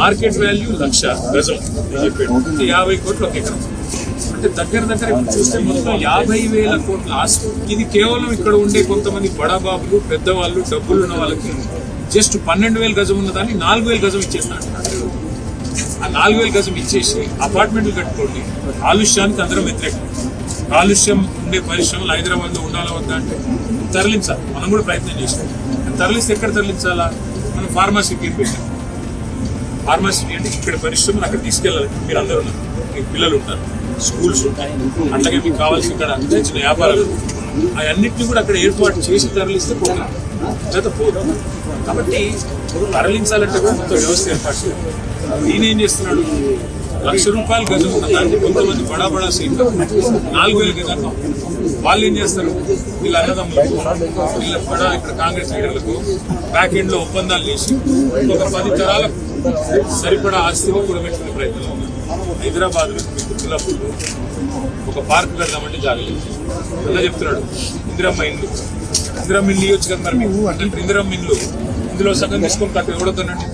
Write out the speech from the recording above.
Market value లక్ష గజం నేను చెప్పాడు. అంటే యాభై కోట్లు ఒక ఎకరం అంటే దగ్గర దగ్గర చూస్తే మొత్తం యాభై వేల కోట్ల ఆస్తి. ఇది కేవలం ఇక్కడ ఉండే కొంతమంది బడాబాబులు పెద్దవాళ్ళు డబ్బులు ఉన్న వాళ్ళకి జస్ట్ పన్నెండు వేల గజం ఉన్నదాన్ని నాలుగు వేల గజం ఇచ్చేస్తా ఆ నాలుగు వేల గజం ఇచ్చేసి అపార్ట్మెంట్లు కట్టుకోండి. కాలుష్యానికి అందరం వ్యతిరేకం. కాలుష్యం ఉండే పరిశ్రమలు హైదరాబాద్లో ఉండాలా వద్దా అంటే తరలించాలి. మనం కూడా ప్రయత్నం చేస్తాం. తరలిస్తే ఎక్కడ తరలించాలా? మనం ఫార్మసీకి పెట్టాం ఫార్మసిటీ అంటే ఇక్కడ పరిశ్రమలు అక్కడ తీసుకెళ్ళాలి. మీరు అందరూ ఉన్నారు. మీకు పిల్లలు ఉంటారు. స్కూల్స్ ఉంటాయి. అట్లాగే మీకు కావాల్సిన ఇక్కడ చిన్న చిన్న వ్యాపారాలు అవన్నింటినీ కూడా అక్కడ ఏర్పాటు చేసి తరలిస్తే పోతుంది. లేదా పోదు. కాబట్టి తరలించాలంటే కూడా మొత్తం వ్యవస్థ ఏర్పాటు చేయాలి. నేనేం చేస్తున్నాడు లక్ష రూపాయలు గజం ఉన్న దాన్ని కొంతమంది బడా బడా సీట్లు. నాలుగు వేల గజాలు వాళ్ళు ఏం చేస్తారు? వీళ్ళ అన్నదమ్ములకు వీళ్ళ బడా ఇక్కడ కాంగ్రెస్ లీడర్లకు బ్యాక్ ఎండ్లో ఒప్పందాలు చేసి ఒక పది తరాలకు సరిపడా ఆస్తిని కూడబెట్టుకునే ప్రయత్నంలో ఉన్నారు హైదరాబాద్లో ఒక పార్క్ పెడదామంటే జాగలేదు అలా చెప్తున్నాడు ఇందిరమ్మ ఇండ్లు ఇందిరమ్మ ఇండ్లు ఇవ్వచ్చు కదా మరి అంటే ఇందిరమ్మ ఇండ్లు ఇందులో సగం తీసుకొని కట్టు ఎవడతానండి